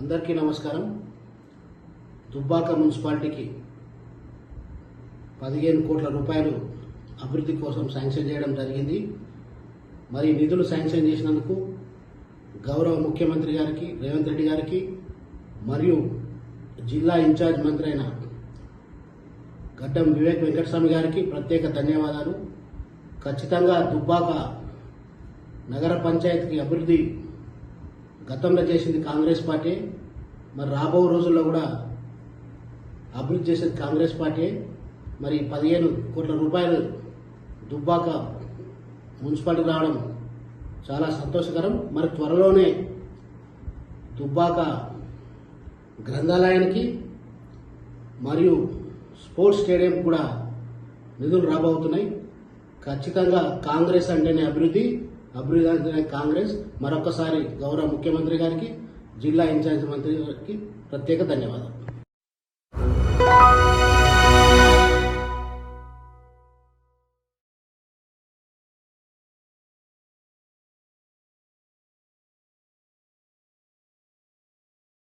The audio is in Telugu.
అందరికీ నమస్కారం. దుబ్బాక మున్సిపాలిటీకి పదిహేను కోట్ల రూపాయలు అభివృద్ధి కోసం శాంక్షన్ చేయడం జరిగింది. మరి నిధులు శాంక్షన్ చేసినందుకు గౌరవ ముఖ్యమంత్రి గారికి రేవంత్ రెడ్డి గారికి మరియు జిల్లా ఇన్ఛార్జ్ మంత్రి అయిన గడ్డం వివేక్ వెంకటస్వామి గారికి ప్రత్యేక ధన్యవాదాలు. ఖచ్చితంగా దుబ్బాక నగర పంచాయతీకి అభివృద్ధి గతంలో చేసింది కాంగ్రెస్ పార్టీ మరి రాబో రోజుల్లో కూడా అభివృద్ధి చేసేది కాంగ్రెస్ పార్టీ. మరి పదిహేను కోట్ల రూపాయలు దుబ్బాక మున్సిపాలిటీ రావడం చాలా సంతోషకరం. మరి త్వరలోనే దుబ్బాక గ్రంథాలయానికి మరియు స్పోర్ట్స్ స్టేడియం కూడా నిధులు రాబోతున్నాయి. ఖచ్చితంగా కాంగ్రెస్ అంటేనే అభివృద్ధి. అభివృద్ధి కాంగ్రెస్ మరొకసారి గౌరవ ముఖ్యమంత్రి గారికి జిల్లా ఇన్ఛార్జ్ మంత్రి గారికి ప్రత్యేక ధన్యవాదాలు.